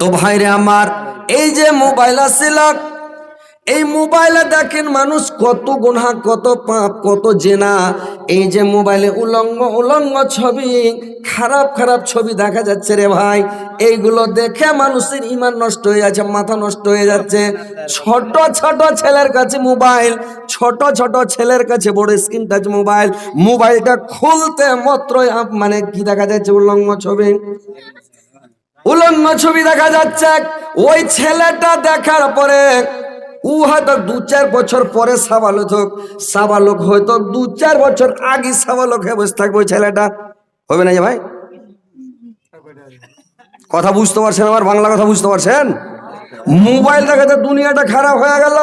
তো ভাইরে আমার, এই যে মোবাইল আসছিল এই মোবাইলে দেখেন মানুষ কত গুণা কত পাপ, কত জেনা। এই যে মোবাইলে উলঙ্গ উলঙ্গ ছবি, খারাপ খারাপ ছবি দেখা যাচ্ছে রে ভাই। এইগুলো দেখে মানুষের ইমান নষ্ট হয়ে যাচ্ছে, মাথা নষ্ট হয়ে যাচ্ছে। ছোট ছোট ছেলের কাছে মোবাইল, ছোট ছোট ছেলের কাছে বড় স্ক্রিন টাচ মোবাইল। মোবাইলটা খুলতে মাত্রই মানে কি দেখা যাচ্ছে উলঙ্গ ছবি? উলঙ্গ ছবি দেখা যাচ্ছে। ওই ছেলেটা দেখার পরে ও হয়তো দু চার বছর পরে সাবালক হোক, সাবালক হয়তো দু চার বছর আগে সাবালক হয়ে বসে থাকবে ওই ছেলেটা। হবে না যে ভাই? কথা বুঝতে পারছেন আমার? বাংলা কথা বুঝতে পারছেন? মোবাইল দেখাতে দুনিয়াটা খারাপ হয়ে গেল।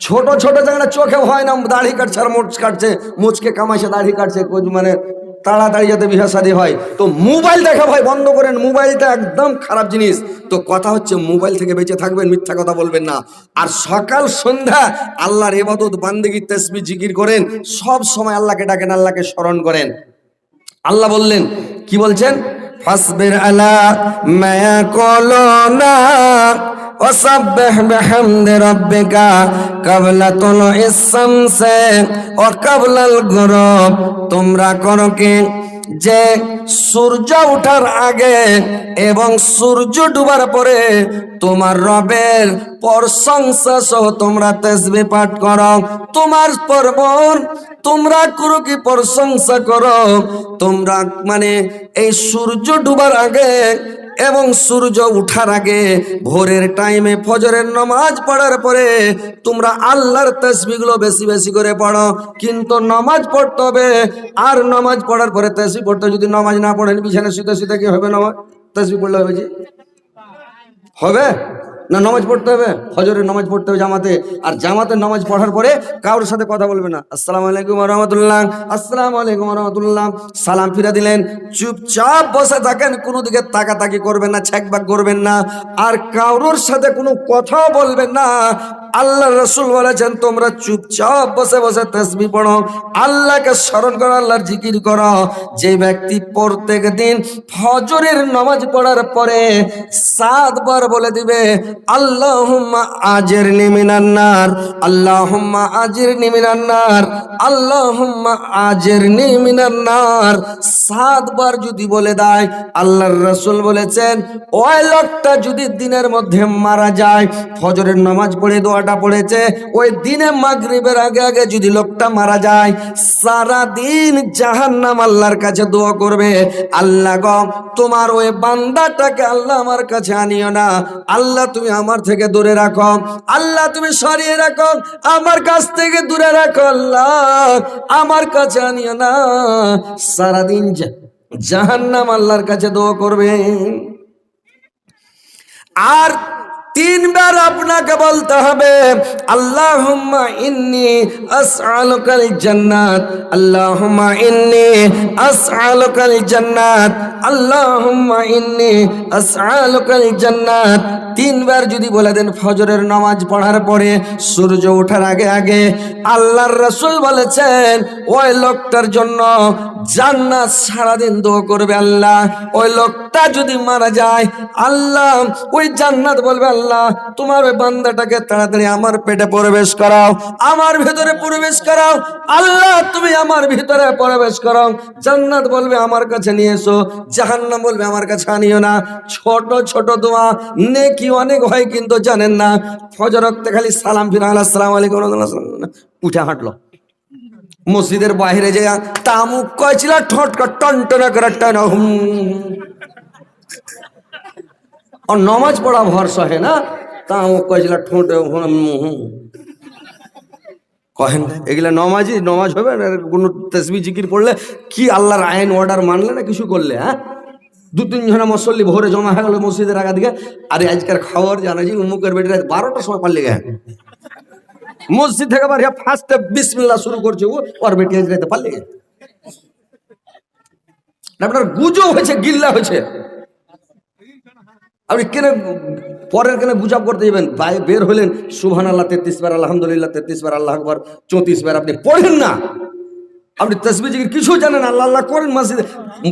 ছোট ছোট জায়গাটা চোখে হয় না, দাড়ি কাটছে আর মোচ কাটছে, মুচকে কামাইছে, দাড়ি কাটছে মানে তাড়াতাড়ি যাতে বিবাহ হয়। তো মোবাইল দেখা ভাই, বন্ধ করেন। মোবাইলটা একদম খারাপ জিনিস। তো কথা হচ্ছে, মোবাইল থেকে বেঁচে থাকবেন, মিথ্যা কথা বলবেন না। আর সকাল, সন্ধ্যা আল্লাহর এবাদত বান্দেগি, তেসবি, জিকির করেন। সব সময় আল্লাহকে ডাকেন, আল্লাহকে স্মরণ করেন। আল্লাহ বললেন, কি বলছেন? ফাসবির আলা, মায়া কলনা وسبح بحمد ربك قبل طلوع الشمس وقبل الغروب তোমরা করো কি যে সূর্য ওঠার আগে এবং সূর্য ডুবার পরে তোমার রবের প্রশংসা সহ তোমরা তেসবি পাঠ করো তোমার পর্বন তোমরা করো কি প্রশংসা করো তোমরা মানে এই সূর্য ডুবার আগে এবং সূর্য উঠার আগে ভোরের টাইমে ফজরের নামাজ পড়ার পরে তোমরা আল্লাহর তসবিগুলো বেশি বেশি করে পড়ো। কিন্তু নামাজ পড়তে হবে। আর নামাজ পড়ার পরে তসবি পড়তে যদি নামাজ না পড়েন বিছানা শুতে শুতে কি হবে নামাজ? তসবি পড়লে হবে জি হবে? না নামাজ পড়তে হবে? ফজরের নামাজ পড়তে হবে জামাতে। আর জামাতের নামাজ পড়ার পরে কারোর সাথে কথা বলবে না। আসসালাম আলাইকুম রহমতুল্লাহ। আসসালাম আলাইকুম রহমতুল্লাহ। সালাম ফিরে দিলেন। চুপচাপ বসে থাকেন, কোনো দিকে তাকাতাকি করবেন না, ছ্যাকবাক করবেন না। আর কারোর সাথে কোনো কথাও বলবেন না। আল্লাহ রসুল বলেছেন, তোমরা চুপচাপ বসে বসে তসবি পড়ো। আল্লাহকে স্মরণ করো, আল্লাহর জিকির করো। যে ব্যক্তি প্রত্যেক দিন ফজরের নামাজ পড়ার পরে সাতবার বলে দিবে আল্লাহুম্মা আল্লাহুম্মা আল্লাহুম্মা সাতবার যদি বলে দেয়, আল্লাহর রসুল বলেছেন, ওই লোকটা যদি দিনের মধ্যে মারা যায়, ফজরের নামাজ পড়ে, দোয়াটা পড়েছে, ওই দিনে মাগরিবের আগে আগে যদি লোকটা মারা যায়, সারা দিন জাহান্নাম আল্লাহর কাছে দোয়া করবে, আল্লাহ গো, তোমার ওই বান্দাটাকে আল্লাহ আমার কাছে আনিও না, আল্লাহ তুমি আমার থেকে দূরে রাখো। আল্লাহ, তুমি সরিয়ে রাখো। আমার কাছ থেকে দূরে রাখো আল্লাহ। আমার কাছে আনিও না। সারাদিন জাহান্নাম আল্লাহর কাছে দোয়া করবেন আর তিনবার আপনাকে বলতে হবে, আল্লাহুম্মা ইন্নি আসআলুকাল জান্নাত, আল্লাহুম্মা ইন্নি আসআলুকাল জান্নাত, আল্লাহুম্মা ইন্নি আসআলুকাল জান্নাত। তিনবার যদি বলে দেন ফজরের নামাজ পড়ার পরে সূর্য ওঠার আগে আগে, আল্লাহর রাসূল বলেছেন, ওই লোকটার জন্য জান্নাত সারাদিন দোয়া করবে আল্লাহ। ওই লোকটা যদি মারা যায়, আল্লাহ ওই জান্নাত বলবে আল্লাহ তোমার ওই বান্দাটাকে তাড়াতাড়ি আমার পেটে প্রবেশ করাও, আমার ভিতরে প্রবেশ করাও। আল্লাহ, তুমি আমার ভিতরে প্রবেশ করাও। জান্নাত বলবে আমার কাছে নিয়ে এসো, জাহান্নাম বলবে আমার কাছে আনিও না। ছোট ছোট দোয়া, নেকি অনেক হয় কিন্তু জানেন না। ফজর রক্তে খালি সালাম ফিরা আসসালামু আলাইকুম রহমতুল্লাহ উঠে হাঁটলো। মসজিদের বাইরে যে তামুক কয়েছিল ঠট টন টন করে টন হুম। আর নমাজ পড়া ভরসা হে না তামুক কয়েছিল ঠোঁট কহেন এগুলা নমাজি নমাজ হবে না কোনো তসবি জিকির পড়লে কি আল্লাহর আইন অর্ডার মানলে না কিছু করলে হ্যাঁ দু তিন মসল্লি ভোরে জমা হয়ে গেল মসজিদের আগা দিকে আরে আজকের খবর জানা জি উমুকের বেটি বারোটার সময় পারলে গে মসজিদ থেকে বাড়ি ফার্স্টে বিসমিল্লাহ শুরু করছে ও ওর বেটি আজ রাতে পারলে আপনার গুজো হয়েছে গিল্লা হয়েছে আপনি কেন পরের কেন গুজাব করতে যাবেন? বের হলেন সুহান আল্লাহ তেত্রিশ বার, আলহামদুলিল্লাহ, তেত্রিশ বার, আল্লাহ আকবর, চৌত্রিশ বার আপনি পড়েন না। আপনি তসবি জিকির কিছু জানেন আল্লাহ আল্লাহ করেন মসজিদে।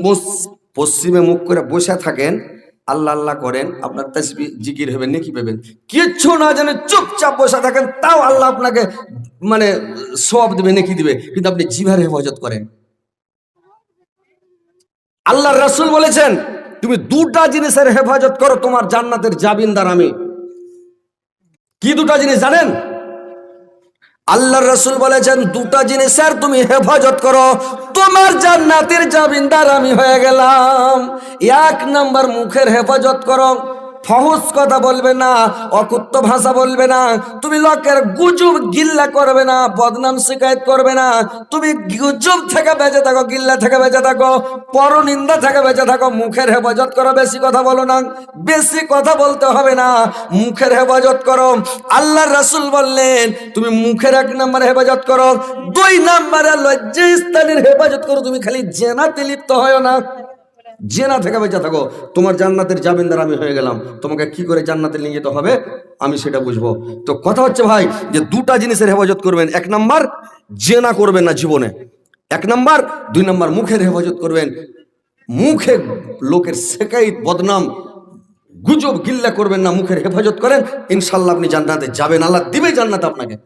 মস- পশ্চিমে মুখ করে বসে থাকেন, আল্লাহ আল্লাহ করেন, আপনার তসবি জিকির হবে, নেকি পাবেন। কিচ্ছু না জানে চুপচাপ বসে থাকেন, তাও আল্লাহ আপনাকে মানে সব দেবে, নাকি দিবে। কিন্তু আপনি জিভার হেফাজত করেন। আল্লাহ রাসূল বলেছেন তুমি দুটা জিনিসের হেফাজত করো, তোমার জান্নাতের জাবিনদার আমি। কি দুটা জিনিস জানেন? আল্লাহ রসুল বলেছেন, দুটা জিনিসের তুমি হেফাজত করো, তোমার জান্নাতের জাবিনদার আমি হয়ে গেলাম। এক নাম্বার মুখের হেফাজত করো ফহস কথা বলবে না, অকুত্ত ভাষা বলবে না, তুমি লোকের গুজব গিল্লা করবে না, বদনাম শিকায়ত করবে না, তুমি গুজব থেকে বেঁচে থাকো, গিল্লা থেকে বেঁচে থাকো, পরনিন্দা থেকে বেঁচে থাকো, মুখের হেফাজত করো, বেশি কথা বলো না, বেশি কথা বলতে হবে না, মুখের হেফাজত করো। আল্লাহ রাসূল বললেন, তুমি মুখের এক নম্বরে হেফাজত করো, দুই নম্বরে লজ্জাস্থানের হেফাজত করো, তুমি খালি জেনাতে লিপ্ত হয় না। জেনা থেকে বেঁচে থাকো, তোমার জান্নাতের জামিনদার আমি হয়ে গেলাম। তোমাকে কি করে জান্নাতে নিয়ে যেতে হবে? আমি সেটা বুঝব। তো কথা হচ্ছে ভাই, যে দুটা জিনিসের হেফাজত করবেন। এক নাম্বার, জেনা করবেন না জীবনে। এক নাম্বার, দুই নাম্বার, মুখের হেফাজত করবেন। মুখে লোকের শেখাইত বদনাম, গুজব, গিল্লা করবেন না, মুখের হেফাজত করেন। ইনশাল্লাহ আপনি জান্নাতে যাবেন। আল্লাহ দিবে জান্নাত আপনাকে।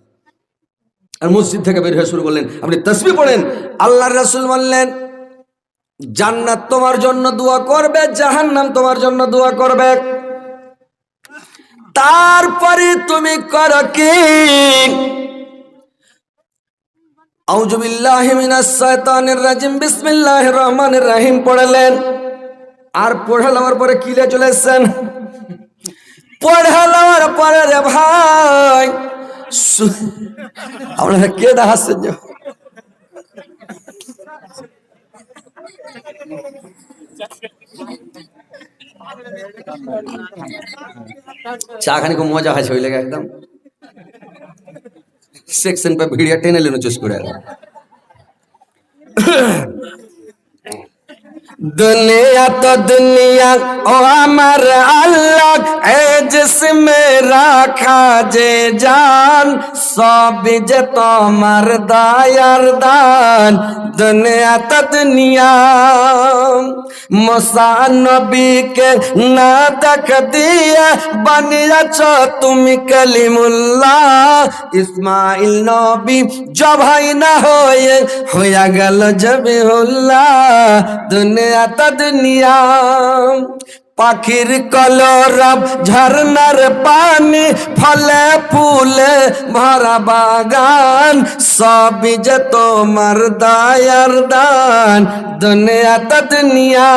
আর মসজিদ থেকে বের হয়ে শুরু করলেন। আপনি তসবি পড়েন। আল্লাহর রাসূল বললেন জান্নাত তোমার জন্য দোয়া করবে, জাহান্নাম তোমার জন্য দোয়া করবে। তারপরে তুমি করো কি? রহিম পড়লেন। আর পড়ে লওয়ার পরে কিলে চলে এসেছেন? পড়ে লওয়ার পরে রে ভাই আপনারা কে দেখাচ্ছেন চা খানি খুব মজা হয় লেগে একদম। সেকশন পে ভিড়িয়া টেনে লেনো চুস করে। দুনিয়া তো দুনিয়া ও আমার আল্লাহ এ জিসমে রাখা যে জান সব যে তোমার দায়ার দান দুনিয়া তো দুনিয়া মোসা নবীকে না দেখ দিয়ে বানিয়েছ তুমি কালিমুল্লাহ ইসমাইল নবী জবাই না হয়ে হইয়া গেল জবিহুল্লাহ দুনিয়া তা দুনিয়া পাখির কলরব ঝর্নার পানি, ফলে ফুলে ভরা বাগান। সবই যে তোমার দায়ার দান দুনিয়া তা দুনিয়া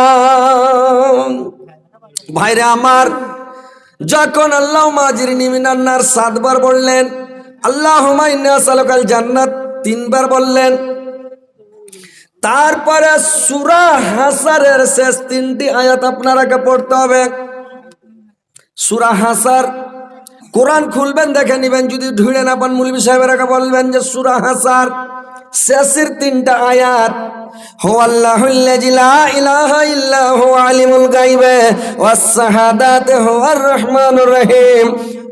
ভাইরে আমার, যখন আল্লাহ মাজির নিমিনান্নার সাতবার বললেন আল্লাহ সালকাল জান্নাত তিনবার বললেন তারপরে সুরা হাসারের শেষ তিনটি আয়াত আপনারাকে পড়তে হবে। সুরা হাসার, কোরআন খুলবেন, দেখে নিবেন, যদি ঢুঁড়ে না পান, মুলবি সাহেবেরাকে বলবেন যে সুরা হাসার শেষের তিনটা আয়াত হো আল্লাহ হু আলিমুল রহমানুর রহিম।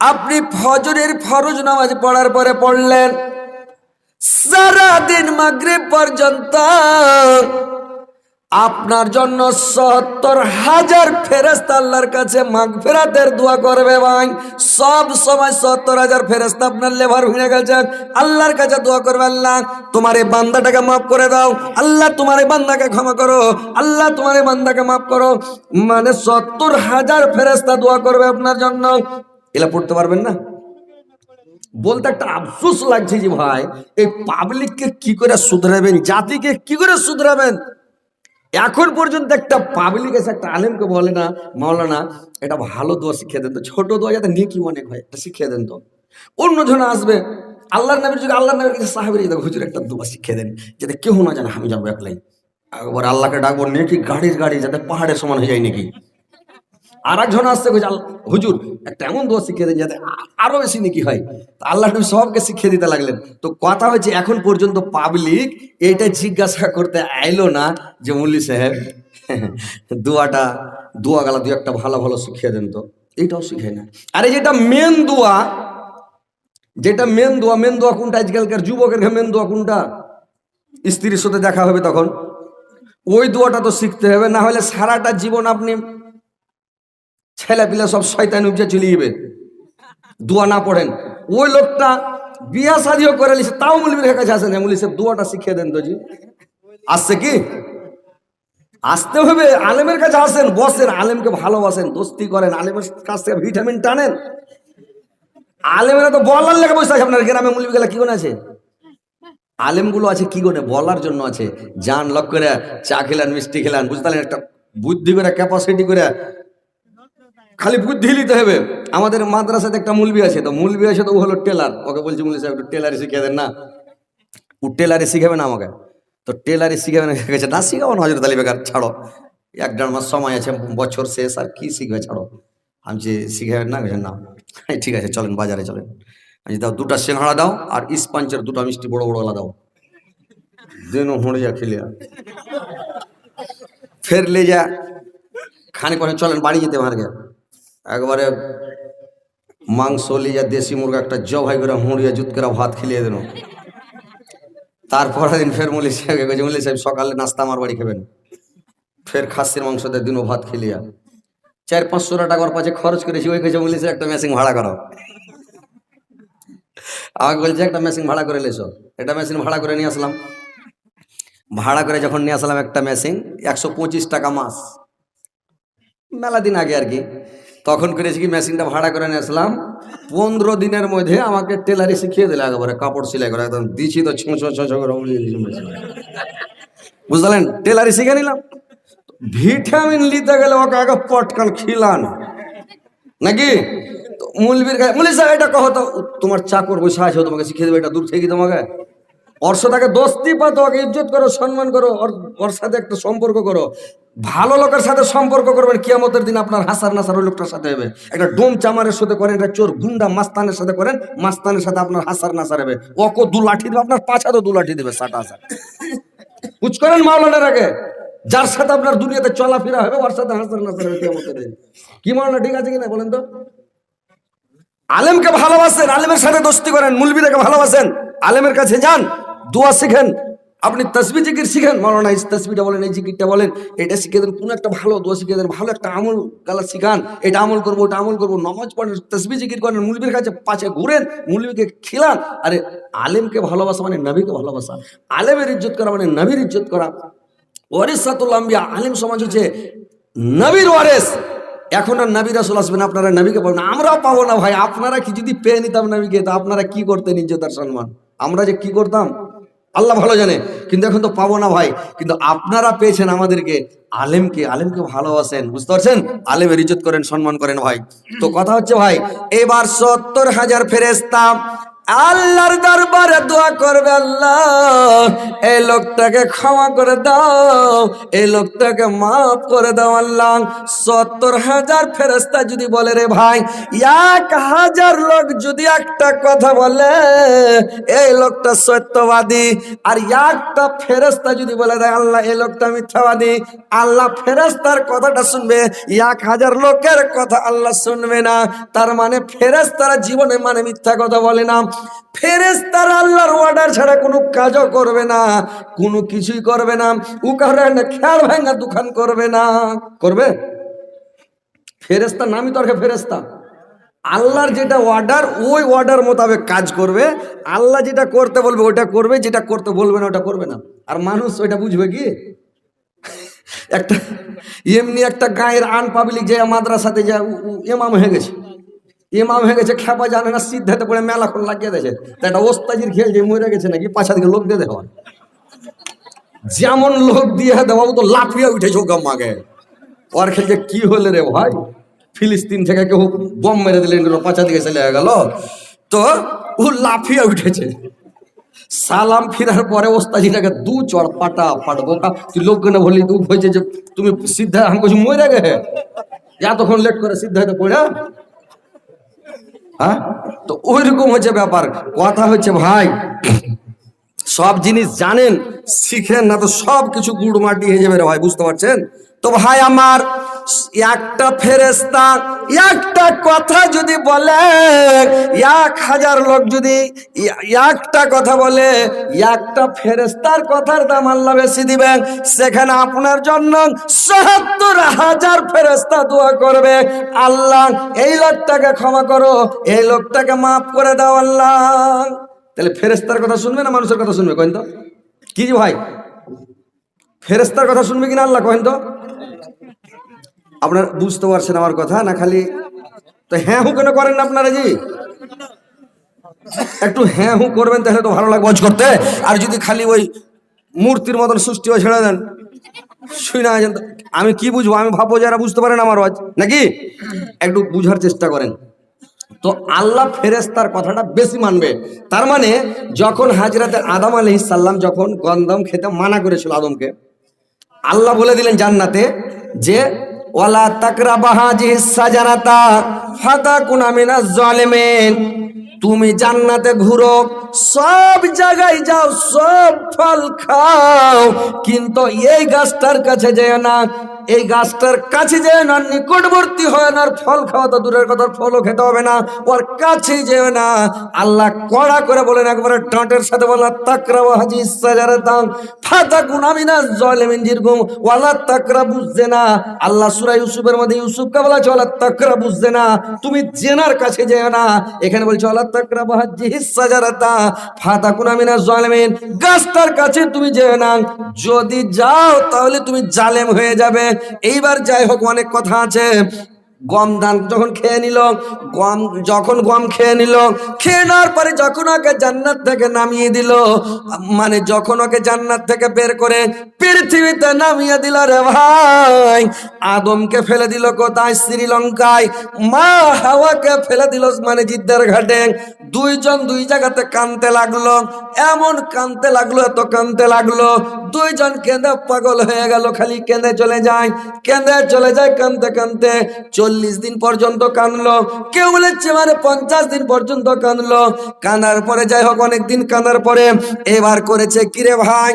আপনি ফজরের ফরজ নামাজ পড়ার পরে পড়লেন। সারাদিন মাগরিব পর্যন্ত আপনার জন্য সত্তর হাজার ফেরেস্তা আল্লাহর কাছে মাগ ফেরাতের দোয়া করবে ভাই। সব সময় সত্তর হাজার ফেরেস্তা আপনার লেভার ভেঙে গেছে। আল্লাহর কাছে দোয়া করবে আল্লাহ, তোমার এই বান্দাটাকে মাফ করে দাও। আল্লাহ, তোমার এই বান্দাকে ক্ষমা করো। আল্লাহ, তোমার এই বান্দাকে মাফ করো। মানে সত্তর হাজার ফেরেস্তা দোয়া করবে আপনার জন্য। এলা পড়তে পারবেন না? বলতে একটা আফসোস লাগছে যে ভাই, এই পাবলিককে কি করে শুধরাবেন, জাতিকে কি করে শুধরাবেন? এখন পর্যন্ত একটা পাবলিক এসে একটা আলেমকে বলে না, মাওলানা, এটা ভালো দোয়া শিখিয়ে দেন তো, ছোট দোয়া যাতে নেকি অনেক হয়, এটা শিখিয়ে দেন তো। অন্য জন আসবে, আল্লাহর নবীর যুগে আল্লাহর নবীর কাছে সাহেবের যদি হুজুর একটা দোয়া শিখিয়ে দেন, যাতে কেউ না জানে, আমি যাব একলাই। একবার আল্লাহকে ডাকবো, নেকি গাড়ির গাড়ি যাতে পাহাড়ের সমান হয়ে যায় নাকি? আর একজন আসছে কইছে, "আল- হুজুর একটা এমন দোয়া শিখিয়ে দেন যাতে আ- আরও বেশি নাকি হয়। তা আল্লাহ নবী সবকে শিখিয়ে দিতে লাগলেন। তো কথা হচ্ছে এখন পর্যন্ত পাবলিক এইটা জিজ্ঞাসা করতে আইলো না যে মুল্লি সাহেব দোয়াটা দোয়া গালা দু একটা ভালো ভালো শিখিয়ে দেন তো। এইটাও শিখায় না। আরে যেটা মেন দোয়া যেটা মেন দোয়া মেন দোয়া কোনটা? আজকালকার যুবকের মেন দোয়া কোনটা? স্ত্রীর সাথে দেখা হবে তখন। ওই দোয়াটা তো শিখতে হবে না হলে সারাটা জীবন আপনি ছেলে পিলে সব শয়তান উপজে চলে যাবে। দোয়া না পড়েন। ওই লোকটা বিয়া শাদিও করে লিছে তাও মুলিমের কাছে আসেন মুলি সাহেব, দোয়াটা শিখিয়ে দেন তো জি। আসছে কি? আসতে হবে, আলেমের কাছে আসেন, বসেন, আলেমকে ভালোবাসেন, দোস্তি করেন, আলেমের কাছ থেকে ভিটামিন টানেন। আলেমেরা তো বলার লেগে বসে আছে আপনার গ্রামে মুলিম গেলা কি আছে? আলেমগুলো আছে কি করে বলার জন্য আছে। যান, লক করে, চা খেলেন, মিষ্টি খেলেন, বুঝতে একটা বুদ্ধি করে ক্যাপাসিটি করে খালি বুদ্ধি নিতে হবে। আমাদের মাদ্রাসাতে একটা মুলবি আছে, তো মুলবি আছে তো ও হলো টেলার। ওকে বলছি মুলি সাহেব একটু টেলারি শিখিয়ে দেন না। ও টেলারি শিখাবে না আমাকে। তো টেলারি শিখাবে না গেছে না। শিখাবো না, হজরত আলী বেকার ছাড়ো। এক দেড় মাস সময় আছে, বছর শেষ, আর কি শিখবে, ছাড়ো। আমি যে শিখাবেন না গেছেন না। ঠিক আছে, চলেন বাজারে চলেন। আমি দাও দুটা সিংহাড়া দাও, আর ইস্পাঞ্চের দুটা মিষ্টি বড় বড় দাও। দিনও হুঁড়িয়া খেলিয়া। ফের লে যা খানি পরে চলেন বাড়ি যেতে মার গে একবারে মাংস লিয়া দেশি মুরগা, একটা জবাই করে হুঁড়িয়া জুত করে ভাত খেলিয়ে দিল। তারপরের দিন ফের মুলি সাহেব গেছে মুলি সাহেব সকালে নাস্তা আমার বাড়ি খাবেন। ফের খাসির মাংস দেয় দিনও ভাত খেলিয়া। চার পাঁচশো টাকার পাশে খরচ করেছি, ওই কেছে মুলি একটা মেশিন ভাড়া করো আমাকে বলছে, একটা মেশিন ভাড়া করে লেছো। এটা মেশিন ভাড়া করে নিয়ে আসলাম। ভাড়া করে যখন নিয়ে আসলাম একটা মেশিন একশো পঁচিশ টাকা মাস। মেলা দিন আগে আর কি। তখন করেছি কি মেশিনটা ভাড়া করে নিয়ে আসলাম। পনেরো দিনের মধ্যে আমাকে টেলারি শিখিয়ে দিলে একেবারে, কাপড় সেলাই করে, একদম দিছি তো ছো ছো ছো করে বুঝলেন? টেলারি শিখে নিলাম। ভিটামিন নিতে গেলে ওকে আগে পটকান খিলান। নাকি? মুলবির গায়ে মুলি সাহেব এটা কহ তো, তোমার চাকর বসে আছে তোমাকে শিখিয়ে দেবে, এটা দূর থেকে তোমাকে। সাথে আগে দোস্তি পাতো ওকে ইজ্জত করো, সম্মান করো ওর সাথে একটা সম্পর্ক করো। ভালো লোকের সাথে সম্পর্ক করবেন, কিয়ামতের দিন আপনার হাসার নাসার ওই লোকটার সাথে হবে। একটা ডোম চামারের সাথে করেন, একটা চোর গুন্ডা মাস্তানের সাথে করেন, মাস্তানের সাথে আপনার হাসার নাসার হবে। ওকে দু লাঠি দেবে, আপনার পাছা দু লাঠি দেবে সাটা হাসার বুঝ করেন মাওলানার আগে? যার সাথে আপনার দুনিয়াতে চলাফেরা হবে, ওর সাথে হাসার নাসার হবে কিয়ামতের দিন। কি মাওলানা, ঠিক আছে কিনা বলেন তো? আলেমকে ভালোবাসেন, আলেমের সাথে দোস্তি করেন মুলবিদাকে ভালোবাসেন, আলেমের কাছে যান। দোয়া শিখেন। আপনি তসবি জিকির শিখেন। মাওলানা এই তসবিটা বলেন, এই জিকিরটা বলেন, এটা শিখে দেন, কোন একটা ভালো দোয়া শিখে দেন, ভালো একটা আমল গালা শিখান, এটা আমল করব, ওটা আমল করব, নমাজ পড়েন, তসবি জিকির করেন মুলবির কাছে পাশে ঘুরেন মুলবিকে খিলান। আরে আলেমকে ভালোবাসা মানে নবীকে ভালোবাসা। আলেমের ইজ্জত করা মানে নবীর ইজ্জত করা। ওয়ারিসাতুল আম্বিয়া, আলিম সমাজ হচ্ছে নবীর ওয়ারেস। এখন আর নবী রাসুল আসবেন আপনারা নবীকে পাবেন আমরাও পাবো না ভাই, আপনারা কি যদি পেয়ে নিতাম নবীকে, তো আপনারা কি করতেন ইজ্জতার সম্মান? আমরা যে কি করতাম? আল্লাহ ভালো জানে। কিন্তু এখন তো পাবো না ভাই। কিন্তু আপনারা পেয়েছেন আমাদেরকে আলেমকে। আলেমকে ভালোবাসেন। বুঝতে পারছেন? আলেমের ইজত করেন, সম্মান করেন ভাই। তো কথা হচ্ছে ভাই, এবার সত্তর হাজার ফেরেস্তা আল্লাহর দরবারে দোয়া করবে আল্লাহ, এই লোকটাকে ক্ষমা করে দাও, এই লোকটাকে মাফ করে দাও আল্লাহ। সত্তর হাজার ফেরেস্তা যদি বলে রে ভাই, এক হাজার লোক যদি একটা কথা বলে, এই লোকটা সত্যবাদী। আর একটা ফেরেস্তা যদি বলে দেয়, আল্লাহ, এই লোকটা মিথ্যাবাদী। আল্লাহ ফেরেস্তার কথাটা শুনবে, এক হাজার লোকের কথা আল্লাহ শুনবে না। তার মানে ফেরেস্তারা জীবনে মানে মিথ্যা কথা বলে না। ফেরেস্তারা আল্লাহর অর্ডার ছাড়া কোনো কাজও করবে না, কোনো কিছুই করবে না ও কারণে খেয়াল ভাঙা দোকান করবে না। করবে? ফেরেস্তা নামই তর্কে ফেরেস্তা আল্লাহর যেটা অর্ডার ওই অর্ডার মোতাবেক কাজ করবে। আল্লাহ যেটা করতে বলবে ওটা করবে, যেটা করতে বলবে না ওটা করবে না। আর মানুষ ওইটা বুঝবে কি? একটা, এমনি একটা গায়ের আন পাবলিক যে মাদ্রাসাতে যা এমাম হয়ে গেছে। এমাম হয়ে গেছে, খেপা জানে না সিদ্ধাতে পড়ে মেলাখন লাগিয়ে দিয়েছে। তা একটা ওস্তাজির খেল যে মরে গেছে নাকি পাশা দিকে লোক দিয়ে দেওয়া যেমন লোক দিয়ে দেওয়া তো লাফিয়ে উঠেছে ওকে মাগে। ওর খেলছে কি হলে রে ভাই? ফিলিস্তিন থেকে কেউ বম মেরে দিলেন পাঁচা দিকে চলে গেল। তো ও লাফিয়ে উঠেছে। সালাম ফিরার পরে ওস্তাজিটাকে দু চড় পাটা ফাট বোকা তুই লোককে না বললি? তুই হয়েছে যে তুমি সিদ্ধা, আমি বলছি মরে গে। যে এতক্ষণ লেট করে সিদ্ধ হয়তো পড়া হ্যাঁ? তো ওইরকম হচ্ছে ব্যাপার। কথা হচ্ছে, ভাই, সব জিনিস জানেন, শিখেন, না তো সব কিছু গুড় মাটি হয়ে যাবে রে ভাই, বুঝতে পারছেন? তো ভাই, আমার একটা ফেরেস্তা একটা কথা যদি বলে, এক হাজার লোক যদি একটা কথা বলে, একটা ফেরেস্তার কথার দাম আল্লাহ বেশি দিবেন, সেখানে আপনার জন্য সত্তর হাজার ফেরেস্তা দোয়া করবে। আল্লাহ, এই লোকটাকে ক্ষমা করো, এই লোকটাকে মাফ করে দাও আল্লাহ। তাহলে ফেরেস্তার কথা শুনবে না মানুষের কথা শুনবে কহেন তো? কি ভাই? ফেরেস্তার কথা শুনবে কিনা আল্লাহ কহেন তো? আপনার বুঝতে পারছেন আমার কথা? না খালি তো হ্যাঁ হু কেন করেন না আপনারা জি? একটু হ্যাঁ হু করবেন তাহলে তো ভালো লাগবে ওয়াজ করতে। আর যদি খালি ওই মূর্তির মতন সৃষ্টি হয়ে ছেড়ে দেন। শুই না আমি কি বুঝব? আমি ভাববো যারা বুঝতে পারেন আমার ওয়াজ। নাকি? একটু বুঝার চেষ্টা করেন। তো আল্লাহ ফেরেস্তার কথাটা বেশি মানবে। তার মানে যখন হাজরাতে আদম আলি সাল্লাম যখন গন্ধম খেতে মানা করেছিল আদমকে, আল্লাহ বলে দিলেন জান্নাতে যে ওয়ালা তাকরা বাহাজি সাজানাতা ফাতা কুনামিনা জালেমেন। তুমি জান্নাতে ঘুরো, সব জায়গায় যাও, সব ফল খাও। কিন্তু এই গাছটার কাছে যেও না, এই গাছটার কাছে যেও না, নিকটবর্তী হয় না, আর ফল খাওয়া তো দূরের কথা ফলও খেতে হবে না ওর কাছে যেও না। আল্লাহ কড়া করে বলেন একবারে টাঁটের সাথে বলা তাকরা হাজি সাজারে দাম ফাতা গুনামিনা জলেমিন জিরগুম, ওয়ালা তাকরা বুঝছে না আল্লাহ সুরা ইউসুফের মধ্যে ইউসুফকে বলা চলা তাকরা বুঝছে না তুমি জেনার কাছে যেও না। এখানে বলছে, ওয়ালা তাকরা বাহাজি সাজারাতা ফাতা কুনামিনা জলেমিন। গাছটার কাছে তুমি যেও না। যদি যাও, তাহলে তুমি জালেম হয়ে যাবে। এইবার যাই হোক, অনেক কথা আছে। গম ধান যখন খেয়ে নিল, গম, যখন গম খেয়ে নিল, খেয়ে নেওয়ার পরে যখন ওকে জান্নাত থেকে নামিয়ে দিল মানে যখন ওকে জান্নাত থেকে বের করে পৃথিবীতে নামিয়ে দিল রে ভাই, আদমকে ফেলে দিল কোথায়? শ্রীলঙ্কায়। মা হাওয়াকে ফেলে দিল মানে জিদ্দার ঘাটে। দুইজন দুই জায়গাতে কানতে লাগল, এমন কানতে লাগল, এত কানতে লাগল। দুইজন কেঁদে পাগল হয়ে গেল, খালি কেঁদে চলে যায়, কেঁদে চলে যায় কানতে কানতে। চল্লিশ দিন পর্যন্ত কানলো কেউ বলেছে মানে পঞ্চাশ দিন পর্যন্ত কানলো কানার পরে যাই হোক, অনেকদিন কানার পরে এবার করেছে, কিরে ভাই?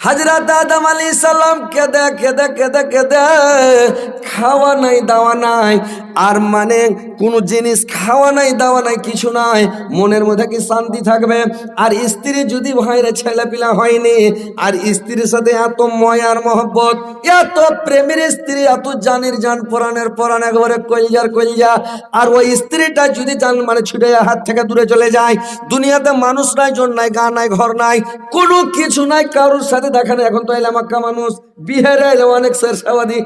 হাজরাত আদম আলী সাল্লাম কেদে কেদে কেদে কেদে খাওয়া নাই, দাওয়া নাই। আর মানে কোনো জিনিস খাওয়া নাই, দাওয়া নাই, কিছু নাই, মনের মধ্যে কি শান্তি থাকবে? আর স্ত্রী যদি ভাইরে ছেলে পিলা হয়নি, আর স্ত্রীর সাথে এত ময়ার মহব্বত, এত প্রেমের স্ত্রী, এত জানির জান পরাণের পরাণ একবারে কলজার কলজা, আর ওই স্ত্রীটা যদি জান মানে ছুটে হাত থেকে দূরে চলে যায়, দুনিয়াতে মানুষ নাই, জন নাই, গা নাই, ঘর নাই, কোনো কিছু নাই, কারোর সাথে দেখা নেই, এখন তো এলাম মাক্কা মানুষ। বিহারে এলে অনেক শেরশাবাদী।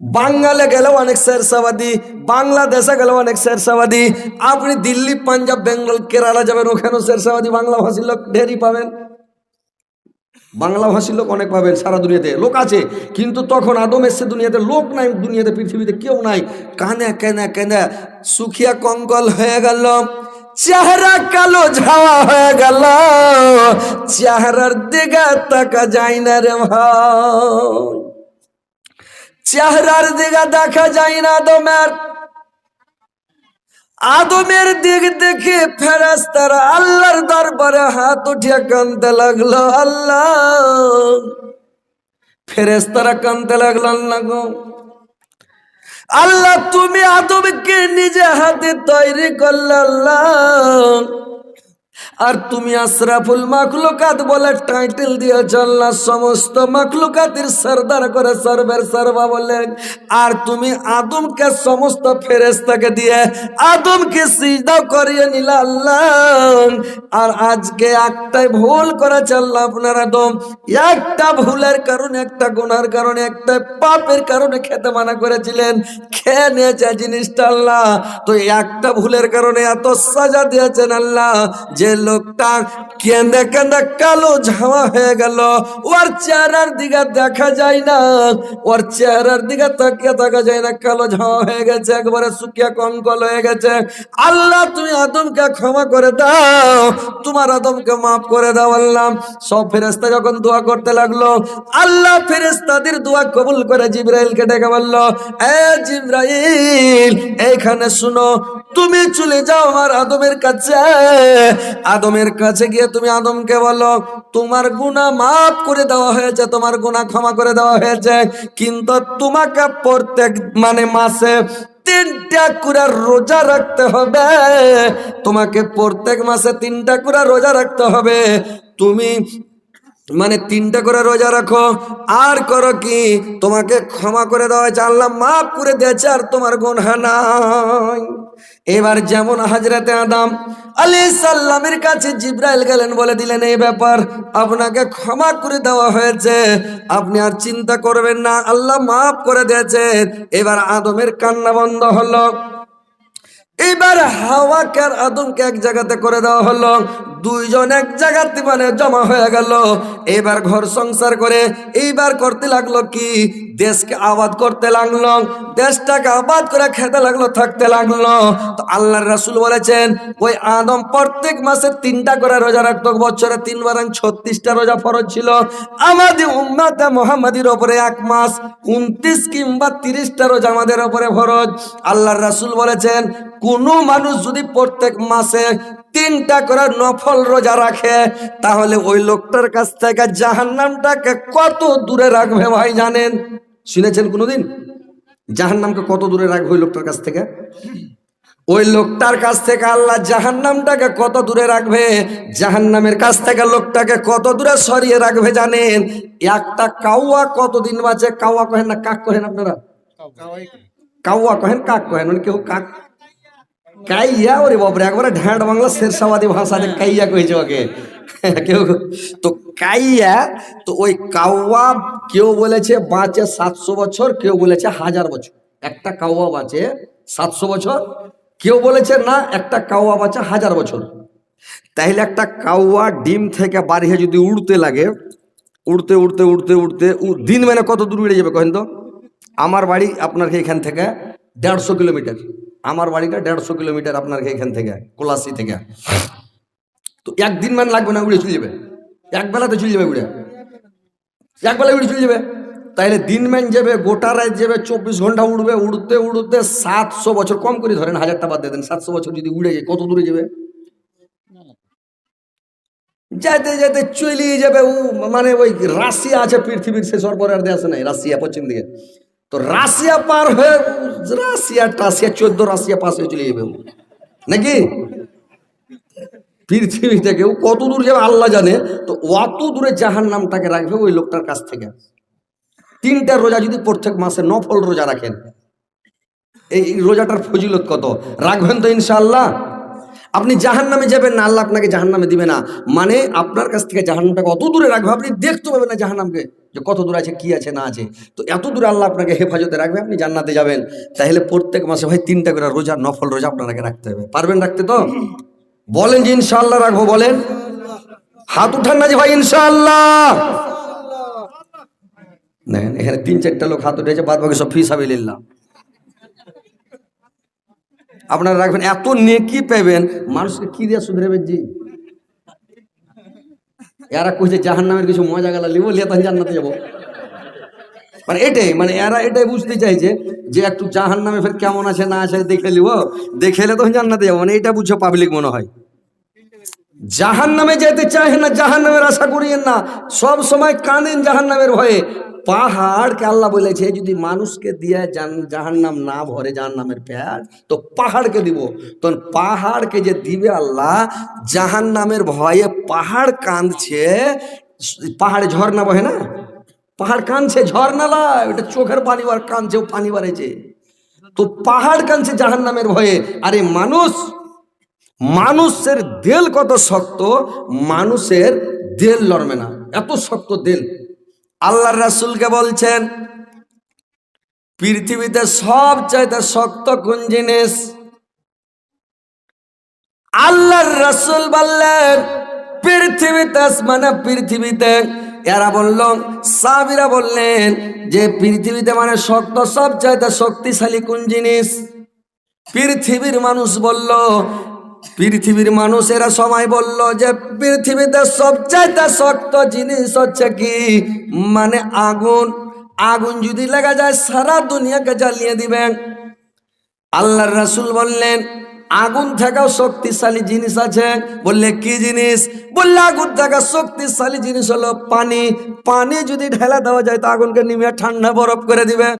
বাঙ্গালে গেলেও অনেক শেরশাবাদী। বাংলাদেশে গেলেও অনেক শেরশাবাদী। আপনি দিল্লি, পাঞ্জাব, বেঙ্গল, কেরালা যাবেন, ওখানেও শেরশাবাদী। বাংলা ভাষীর লোক ঢেরই পাবেন। বাংলা ভাষীর লোক অনেক পাবেন সারা দুনিয়াতে। লোক আছে, কিন্তু তখন আদম এসছে দুনিয়াতে। লোক নাই দুনিয়াতে, পৃথিবীতে কেউ নাই। কানে, কেনে কেনে, সুখিয়া কঙ্কল হয়ে গেল। চেহারা কালো ঝাওয়া হয়ে গেল। চেহারার দিকে তাকা যায় না রে ভাই। চেহারার দিকে দেখা যায় না আদমের। আদমের দিক দেখে ফেরাস্তারা আল্লাহর দরবারে হাত উঠিয়ে কানতে লাগল, আল্লাহ। ফেরেস্তারা কানতে লাগল আল্লাহ গো। আল্লাহ তুমি আদমকে নিজে হাতে তৈরি করলে আল্লাহ। আর তুমি আশরাফুল মাখলুকাত বলে টাইটেল দিয়েছ, আল্লাহ সমস্ত মাখলুকাতের সর্দার করে সর্বের সর্বা বললেন, আর তুমি আদমকে সমস্ত ফেরেস্তাকে দিয়ে আদমকে সিজদা করিয়ে নিল আল্লাহ। আর আজকে একটাই ভুল করেছে আল্লাহ আপনার আদম। একটা ভুলের কারণে, একটা গুনার কারণে, একটা পাপের কারণে খেতে মানা করেছিলেন। খেয়ে নিয়েছে জিনিসটা আল্লাহ। তো একটা ভুলের কারণে এত সাজা দিয়েছেন আল্লাহ যে লোকটা কেঁদে কেঁদে কালো ঝামা হয়ে গেল। ওর চেহারার দিকে দেখা যায় না। ওর চেহারার দিকে তাকিয়ে থাকা যায় না। কালো ঝামা হয়ে গেছে, একবারে শুকিয়ে কঙ্কল হয়ে গেছে। আল্লাহ, তুমি আদমকে ক্ষমা করে দাও। তোমার আদমকে মাফ করে দাও, আল্লাহ। সব ফেরেস্তা যখন দোয়া করতে লাগল, আল্লাহ ফেরেস্তাদের দোয়া কবুল করে জিব্রাইলকে ডেকে বলল, এ জিব্রাইল, এইখানে শুনো তুমি চলে যাও আমার আদমের কাছে। আদমের কাছে গিয়ে তুমি আদমকে বলো, তোমার গুনাহ মাফ করে দেওয়া হয়েছে, তোমার গুনাহ ক্ষমা করে দেওয়া হয়েছে। কিন্তু তোমাকে প্রত্যেক মানে মাসে তিনটা কুড়া রোজা রাখতে হবে। তোমাকে প্রত্যেক মাসে তিনটা করে রোজা রাখতে হবে। তুমি মানে তিনটা করে রোজা রাখো, আর করো কি? তোমাকে ক্ষমা করে দেওয়া হয়েছে, আল্লাহ মাফ করে দিয়েছে, আর তোমার গুনহা নাই। এবার যেমন হাজরাতে আদাম আলী সাল্লামের কাছে জিব্রাইল গেলেন, বলে দিলেন, এই ব্যাপার আপনাকে ক্ষমা করে দেওয়া হয়েছে, আপনি আর চিন্তা করবেন না, আল্লাহ মাফ করে দিয়েছে। এবার আদমের কান্না বন্ধ হলো। এবার হাওয়াকে আর আদমকে এক জায়গাতে করে দেওয়া হলো। দুইজন এক জায়গাতে মানে জমা হয়ে গেল। এবার ঘর সংসার করে এইবার করতে লাগল কি? দেশকে আবাদ করতে লাগল। দেশটাকে আবাদ করে খেতে লাগল, থাকতে লাগল। তো আল্লাহর রাসূল বলেছেন, ওই আদম প্রত্যেক মাসে তিনটা করে রোজা রাখতো। বছরে তিনবার ছত্রিশটা রোজা ফরজ ছিল। আমাদের উম্মাতে মোহাম্মদীর ওপরে এক মাস, উনত্রিশ কিংবা তিরিশটা রোজা আমাদের ওপরে ফরজ। আল্লাহর রাসুল বলেছেন কোন মানুষ যদি প্রত্যেক মাসে তিনটা করে নফল রোজা রাখে তাহলে ওই লোকটার কাছ থেকে জাহান্নামটাকে কত দূরে রাখবে ভাই জানেন? শুনেছেন কোনোদিন? জাহান্নামকে কত দূরে রাখবে ওই লোকটার কাছ থেকে? ওই লোকটার কাছ থেকে আল্লাহ জাহান্নামটাকে কত দূরে রাখবে? জাহান্নামের কাছ থেকে লোকটাকে কত দূরে সরিয়ে রাখবে জানেন? একটা কাউয়া কতদিন বাঁচে? কাউয়া কহেন না কাক কহেন আপনারা? কাউয়া কহেন কাক কহেন মানে কেউ কাক কাইয়া ওরে বাপরে, একবারে ঢ্যাঁট বাংলা শেরশাবাদী ভাষাতে কাইয়া কইছে ওকে। কেউ তো কাইয়া, তো ওই কাউয়া কেউ বলেছে বাঁচে সাতশো বছর, কেউ বলেছে হাজার বছর। একটা কাউয়া বাঁচে সাতশো বছর, কেউ বলেছে না, একটা কাউয়া বাঁচে হাজার বছর। তাহলে একটা কাউয়া ডিম থেকে বাড়িয়ে যদি উড়তে লাগে, উড়তে উড়তে উড়তে উড়তে দিন মানে কত দূর উড়ে যাবে কহেন তো? আমার বাড়ি আপনার এখান থেকে দেড়শো কিলোমিটার। আমার বাড়িটা দেড়শো কিলোমিটার আপনার এখান থেকে কোলাসি থেকে। তো একদিন মানে লাগবে না, উড়ে চলে যাবে। এক বেলাতে চলে যাবে উড়ে। এক বেলা উড়ে চলে যাবে। তাইলে দিন ম্যান যাবে, গোটা রাত যাবে, চব্বিশ ঘণ্টা উড়বে, উড়তে উড়তে সাতশো বছর, কম করে ধরেন হাজারটা বাদ দিয়ে দেন, সাতশো বছর যদি উড়ে যায়, কত দূরে যাবে? যেতে যেতে চলে যাবে ও মানে ওই রাশিয়া আছে, পৃথিবীর শেষ পরে আর দেশ নাই, রাশিয়া, পশ্চিম দিকে। তো রাশিয়া পার হয়ে রাশিয়া, টাশিয়া, চোদ্দ রাশিয়া পাশ হয়ে চলে যাবে নাকি? পৃথিবী থেকে ও কত দূর যাবে আল্লাহ জানে, তো অত দূরে জাহান নামটাকে রাখবে ওই লোকটার কাছ থেকে। তিনটা রোজা যদি প্রত্যেক মাসে নফল রোজা রাখেন, এই এই রোজাটার ফজিলত কত? রাখবেন তো ইনশাআল্লাহ। আপনি জাহান নামে যাবেন না, আল্লাহ আপনাকে জাহান নামে দিবে না। মানে আপনার কাছ থেকে জাহান্নামটাকে অত দূরে রাখবে, আপনি দেখতে পাবেন না জাহান্নামকে। যে কত দূর আছে কি আছে না আছে। তো এত দূর আল্লাহ আপনাকে হেফাজতে রাখবে আপনি জান্নাতে যাবেন। তাহলে প্রত্যেক মাসে ভাই তিনটা করে রোজা নফল রোজা আপনাকে রাখতে হবে। পারবেন রাখতে তো? বলেন যে ইনশাআল্লাহ রাখব বলেন। হাত উঠান না যে ভাই ইনশাআল্লাহ। এখানে তিন চারটা লোক হাত উঠেছে বাদ বাকি সব ফিস হাবি লিল্লাহ আপনারা রাখবেন এত নেকি পাবেন। মানুষকে কি দিয়ে শুধরাবেন জি? এরা কইছে জাহান নামের কিছু মজা গেলা লিবো লিয়ে তখন জান্নাতে যাব। মানে এটাই মানে এরা এটাই বুঝতে চাইছে যে একটু জাহান নামে ফের কেমন আছে না আছে দেখে লিব, দেখে এলে তখন জান্নাতে যাব। মানে এটা বুঝছ পাবলিক মনে হয়। জাহান নামে যেতে চাহে না জাহান নামের আশা করিয়েন না। সব সময় কাঁদেন জাহান নামের ভয়ে। পাহাড়কে আল্লাহ বলেছে যদি মানুষকে দিয়ে জাহান নাম না ভরে জাহান নামের পেট তো পাহাড়কে দিব। তখন পাহাড়কে যে দিবে আল্লাহ জাহান নামের ভয়ে পাহাড় কাঁদছে। পাহাড়ে ঝর্ণা বহে না? পাহাড় কাঁদছে, ঝর্ণা লয়। ওটা চোখের পানি কাঁদছে ও পানি বাড়েছে তো পাহাড় কাঁদছে জাহান নামের ভয়ে। আরে মানুষ মানুষের দেল কত শক্ত, মানুষের দেল লড়বে না। এত শক্ত দেল। আল্লাহ রাসুলকে বলছেন, পৃথিবীতে সব চাইতে শক্ত কোন জিনিস? আল্লাহর রসুল বললেন, পৃথিবীতে মানে পৃথিবীতে। এরা বলল সাবিরা বললেন যে পৃথিবীতে মানে শক্ত সব চাইতে শক্তিশালী কোন জিনিস? পৃথিবীর মানুষ বলল পৃথিবীর মানুষেরা সবাই বলল যে, পৃথিবীতে সবচাইতে শক্ত জিনিস হচ্ছে কি? মানে আগুন। আগুন যদি লেগে যায়, সারা দুনিয়াকে জ্বালিয়ে দিবেন। আল্লাহর রাসূল বললেন, আগুন থেকেও শক্তিশালী জিনিস আছে। বললে, কি জিনিস? বললে, আগুন থেকে শক্তিশালী জিনিস হলো পানি। পানি যদি ঢেলা দেওয়া যায়, তো আগুনকে নিমে ঠান্ডা বরফ করে দিবে।